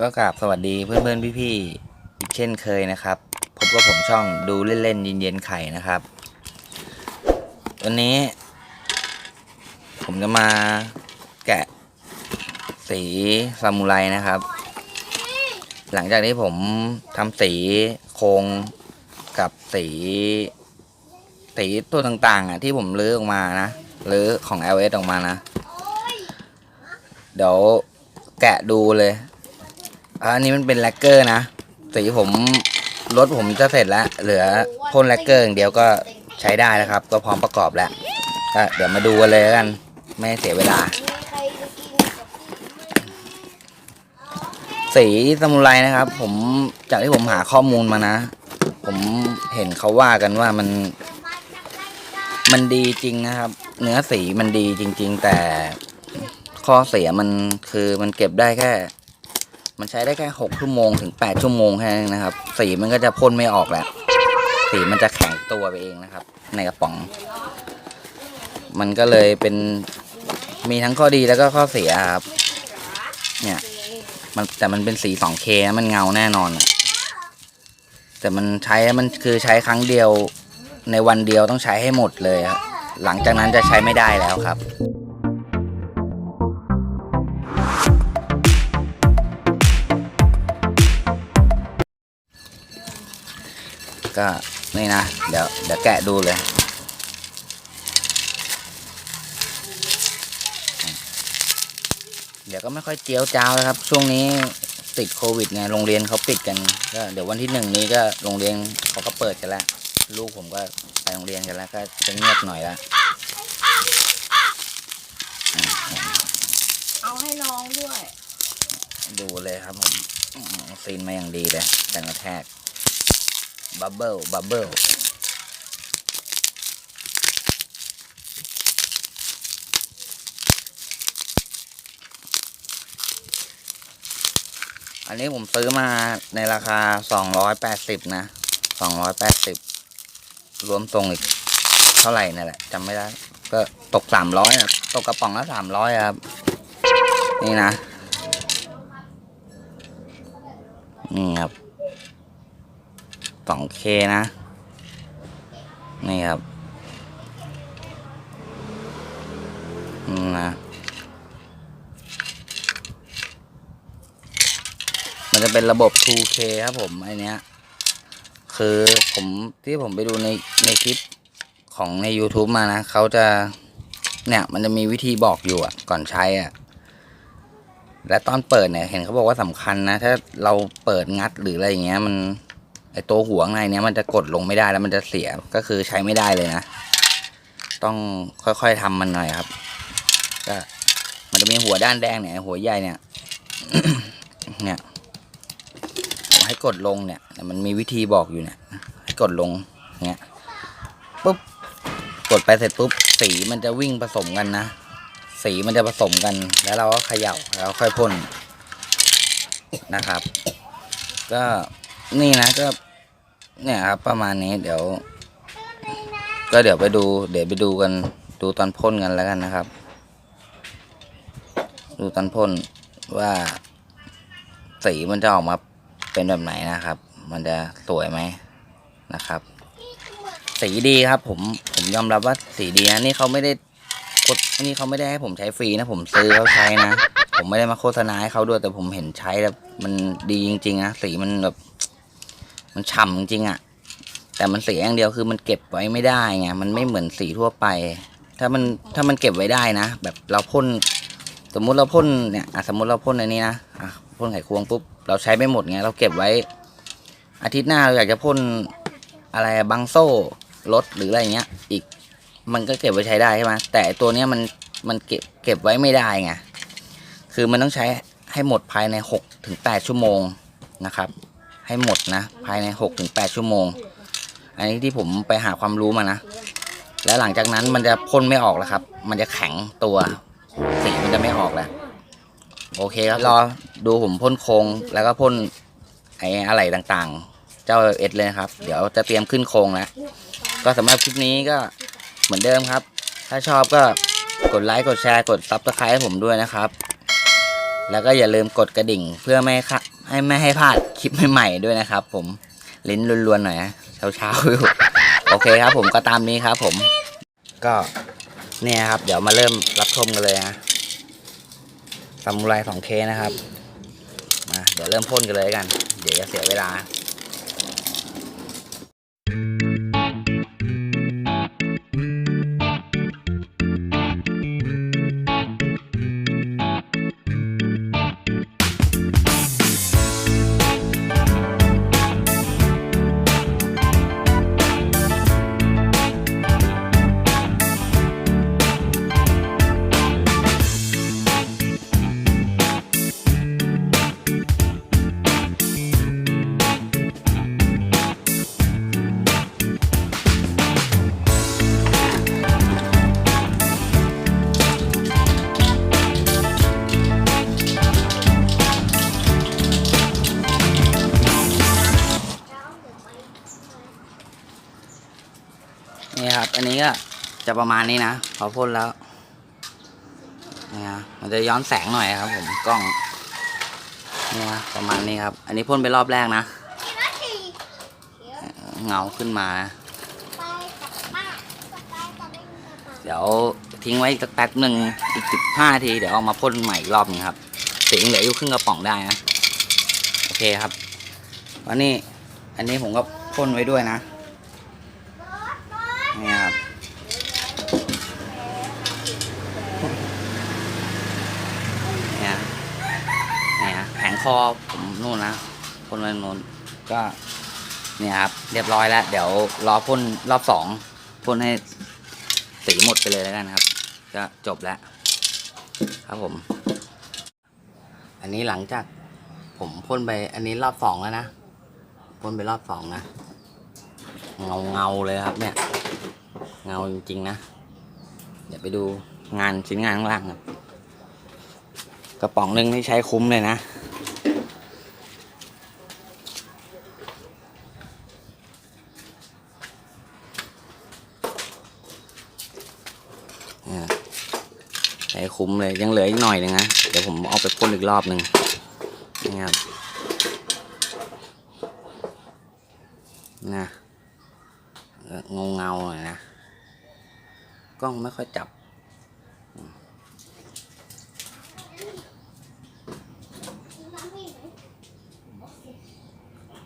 ก็กราบสวัสดีเพื่อนๆพี่ๆอีกเช่นเคยนะครับพบกับผมช่องดูเล่นๆเย็นๆไข่นะครับ วันนี้ ผมจะมาแกะสีซามูไรนะครับ หลังจากที่ผมทำสีโครงกับสีสีตัวต่างๆอะที่ผมลื้อออกมานะลื้อของ LS ออกมานะ เดี๋ยวแกะดูเลย อันนี้มันเป็นแลกเกอร์นะสีผมรถผมจะเสร็จแล้ว เหลือพ่นแลกเกอร์อย่างเดียวก็ใช้ได้นะครับ ก็พร้อมประกอบแล้วก็เดี๋ยวมาดูกันเลยแล้วกัน ไม่เสียเวลา สีซมูไรนะครับ ผมจากที่ผมหาข้อมูลมานะ ผมเห็นเขาว่ากันว่ามัน มันดีจริงนะครับ เนื้อสีมันดีจริง ๆ แต่ข้อเสียมันคือมันเก็บได้แค่ มันใช้ได้แค่หกชั่วโมงถึงแปดชั่วโมงแค่นั้นนะครับ สีมันก็จะพ่นไม่ออกแหละสีมันจะแข็งตัวไปเองนะครับ ในกระป๋อง มันก็เลยเป็นมีทั้งข้อดีแล้วก็ข้อเสียครับ เนี่ยมันแต่มันเป็นสี 2K มันเงาแน่นอนอะแต่มันใช้มันคือใช้ครั้งเดียวในวันเดียวต้องใช้ให้หมดเลยครับหลังจากนั้นจะใช้ไม่ได้แล้วครับ ก็นี่นะ เดี๋ยวเดี๋ยวแกะดูเลย เดี๋ยวก็ไม่ค่อยเจียวจ้าวแล้วครับ ช่วงนี้ติดโควิดไงโรงเรียนเขาปิดกันก็เดี๋ยววันที่หนึ่งนี้ก็โรงเรียนเขาก็เปิดกันแล้วลูกผมก็ไปโรงเรียนกันแล้ว ก็จะเงียบหน่อยละอะเอาให้น้องด้วย ดูเลยครับผมอืมซีนมาอย่างดีเลยแต่กระแทก บับเบิลบับเบิลอันนี้ผมซื้อมาในราคาสองร้อยแปดสิบนะสองร้อยแปดสิบรวมส่งอีก เท่าไหร่นั่นแหละจำไม่ได้ ก็ตกสามร้อยนะตกกระป๋องละสามร้อยครับ นี่นะ นี่ครับ 2K นะ นี่ครับนะมันจะเป็นระบบ 2K ครับผมไอเนี้ย คือผมที่ผมไปดูในในคลิปของใน YouTube มานะเขาจะ เนี่ย มันจะมีวิธีบอกอยู่อะ ก่อนใช้อะ และตอนเปิดเนี่ย เห็นเขาบอกว่าสำคัญนะ ถ้าเราเปิดงัดหรืออะไรอย่างเงี้ยมัน ไอตัวหัวข้างในเนี้ยมันจะกดลงไม่ได้แล้วมันจะเสียก็คือใช้ไม่ได้เลยนะ ต้องค่อยๆทำมันหน่อยครับ ก็มันจะมีหัวด้านแดงเนี่ยหัวใหญ่เนี่ย เนี่ยให้กดลงเนี่ย มันมีวิธีบอกอยู่เนี่ยให้กดลงเนี่ยปุ๊บกดไปเสร็จปุ๊บสีมันจะวิ่งผสมกันนะสีมันจะผสมกัน แล้วเราก็เขย่าแล้วค่อยพ่นนะครับ ก็นี่นะก็ เนี่ยครับประมาณนี้เดี๋ยว ก็เดี๋ยวไปดู เดี๋ยวไปดูกัน ดูตอนพ่นกันแล้วกันนะครับ ดูตอนพ่นว่า สีมันจะออกมาเป็นแบบไหนนะครับ มันจะสวยไหมนะครับ สีดีครับ ผมผมยอมรับว่าสีดีนะนี่เขาไม่ได้กดนี่เขาไม่ได้ให้ผมใช้ฟรีนะ ผมซื้อเขาใช้นะ ผมไม่ได้มาโฆษณาให้เขาด้วยแต่ผมเห็นใช้แล้วมันดีจริงๆนะสีมันแบบ มันฉ่ำจริงๆอะ่ะ แต่มันเสียอย่างเดียวคือมันเก็บไว้ไม่ได้ไงมันไม่เหมือนสีทั่วไป ถ้ามันถ้ามันเก็บไว้ได้นะแบบเราพ่นสมมุติเราพ่นเนี่ยอะสมมุติเราพ่นอันนี้นะอะพ่นไขควงปุ๊บเราใช้ไม่หมดไงเราเก็บไว้ อาทิตย์หน้าเราอยากจะพ่นอะไรบังโซ่รถหรืออะไรเงี้ย อีกมันก็เก็บไว้ใช้ได้ใช่ไหมแต่ตัวเนี้ยมันมันเก็บเก็บไว้ไม่ได้ไงคือมันต้องใช้ให้หมดภายในหกถึงแปดชั่วโมงนะครับ ให้หมดนะ ภายในหกถึงแปดชั่วโมง อันนี้ที่ผมไปหาความรู้มานะ แล้วหลังจากนั้นมันจะพ่นไม่ออกแล้วครับ มันจะแข็งตัวสีมันจะไม่ออกแล้ว โอเคครับรอดูผมพ่นโครงแล้วก็พ่นไอ้อะไรต่างๆ เจ้าเอสเลยครับ เดี๋ยวจะเตรียมขึ้นโครงแล้วก็สำหรับคลิปนี้ก็เหมือนเดิมครับ ถ้าชอบก็กดไลค์กดแชร์กดซับสไครต์ให้ผมด้วยนะครับ แล้วก็อย่าลืมกดกระดิ่งเพื่อไม่ให้ไม่ให้พลาดคลิปใหม่ๆด้วยนะครับ ผมลิ้นรวนๆหน่อยเช้าๆอยู่โอเคครับ ผมก็ตามนี้ครับผม ก็เนี่ยครับ เดี๋ยวมาเริ่มรับชมกันเลยนะซามูไร 2K นะครับมาเดี๋ยวเริ่มพ่นกันเลยกัน เดี๋ยวจะเสียเวลา นี่ครับ อันนี้ก็จะประมาณนี้นะ พอพ่นแล้วนี่นะมันจะย้อนแสงหน่อยครับ ผมกล้องนี่นะประมาณนี้ครับ อันนี้พ่นไปรอบแรกนะ เงาขึ้นมา เดี๋ยวทิ้งไว้สักแป๊บหนึ่งอีกสิบห้าที เดี๋ยวเอามาพ่นใหม่อีกรอบหนึงครับสียงเหลืออยู่ครึ่งกระป๋องได้นะ โอเคครับวันนี้อันนี้ผมก็พ่นไว้ด้วยนะ นี่ครับเนี่ยเนี่ยแผงคอผมนู่นนะพ่นไว้นู่นก็เนี่ยครับ เรียบร้อยแล้ว เดี๋ยวรอพ่นรอบสองพ่นให้สีหมดไปเลยแล้วกันครับ ก็จบแล้วครับผม อันนี้หลังจากผมพ่นไปอันนี้รอบสองแล้วนะพ่นไปรอบสองนะ เงาเงาเลยครับเนี่ย เงาจริงๆนะ เดี๋ยวไปดูงานชิ้นงานข้างล่างครับ กระป๋องหนึ่งที่ใช้คุ้มเลยนะเนี่ยใช้คุ้มเลยยังเหลืออีกหน่อยนึงนะ เดี๋ยวผมเอาไปพ่นอีกรอบหนึ่งนี่ครับนะ เงาเงาๆหน่อยนะ กล้องไม่ค่อยจับ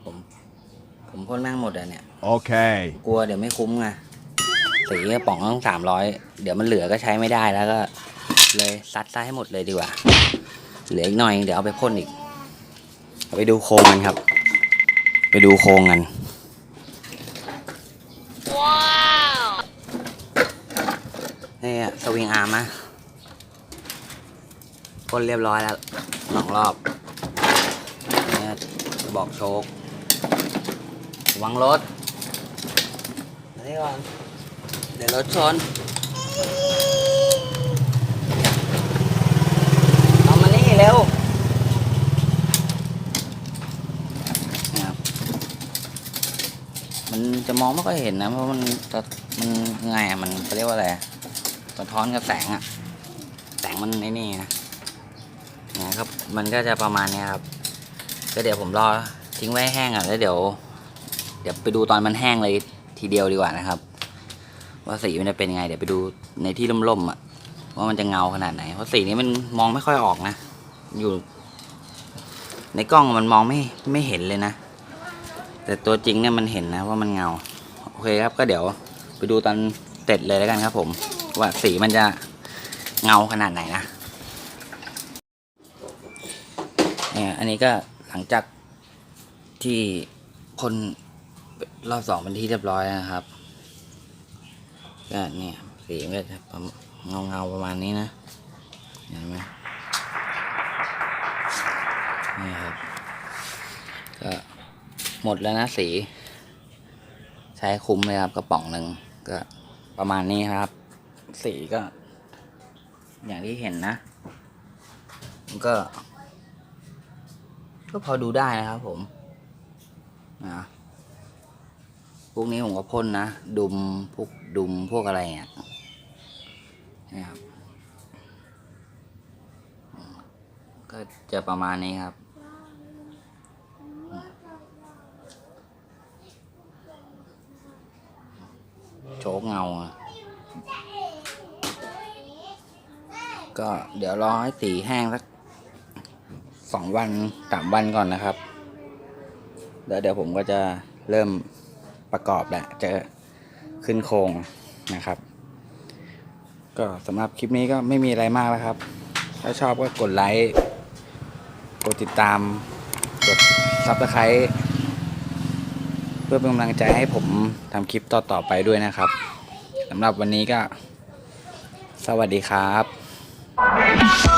ผม ผมพ่นแม่งหมดอะเนี่ย Okay. กลัวเดี๋ยวไม่คุ้มไงสีกระป๋องต้องสามร้อยเดี๋ยวมันเหลือก็ใช้ไม่ได้แล้วก็ เลยซัดซะให้หมดเลยดีกว่า เหลืออีกหน่อย เดี๋ยวเอาไปพ่นอีก เอาไปดูโครงกันครับ ไปดูโครงกัน ว้าว นี่อะสวิงอาร์มนะพ่นเรียบร้อยแล้วสองรอบนี่บอกโชคระวังรถนี่ก่อนเดี๋ยวรถชนเอามานี่เร็วนี่ครับมันจะมองไม่ค่อยเห็นนะเพราะมันตะมันไงมันเขาเรียกว่าอะไร สะท้อนกับแสงอะ แสงมันไอ้นี่นะนะครับ มันก็จะประมาณนี้ครับ ก็เดี๋ยวผมรอทิ้งไว้แห้งอะแล้วเดี๋ยว เดี๋ยวไปดูตอนมันแห้งเลยทีเดียวดีกว่านะครับ ว่าสีมันจะเป็นยังไง เดี๋ยวไปดูในที่ร่มๆอะว่ามันจะเงาขนาดไหน เพราะสีนี้มันมองไม่ค่อยออกนะ อยู่ ในกล้องมันมองไม่ไม่เห็นเลยนะ แต่ตัวจริงเนี่ยมันเห็นนะว่ามันเงา โอเคครับก็เดี๋ยวไปดูตอนเสร็จเลยแล้วกันครับผม ว่าสีมันจะเงาขนาดไหนนะเนี่ยอันนี้ก็หลังจากที่คนรอบสองเป็นที่เรียบร้อยนะครับก็เนี่ยสีมันก็จะเงาเงาๆประมาณนี้นะเห็นไหมนี่ครับก็หมดแล้วนะสี ใช้คุ้มเลยครับกระป๋องหนึ่งก็ประมาณนี้ครับ สีก็ อย่างที่เห็นนะมันก็ ก็พอดูได้นะครับผมนะพวกนี้ผมก็พ่นนะ ดุมพวกดุมพวกอะไรเนี่ยนะครับก็จะประมาณนี้ครับโชกเงาอะ ก็เดี๋ยวรอให้สีแห้งสักสองวันสามวันก่อนนะครับ แล้วเดี๋ยวผมก็จะเริ่มประกอบแหละจะขึ้นโครงนะครับ ก็สำหรับคลิปนี้ก็ไม่มีอะไรมากแล้วครับ ถ้าชอบก็กดไลค์กดติดตาม กดซับสไครต์เพื่อเป็นกำลังใจให้ผมทำคลิปต่อๆไปด้วยนะครับสำหรับวันนี้ก็ สวัสดีครับ Yeah.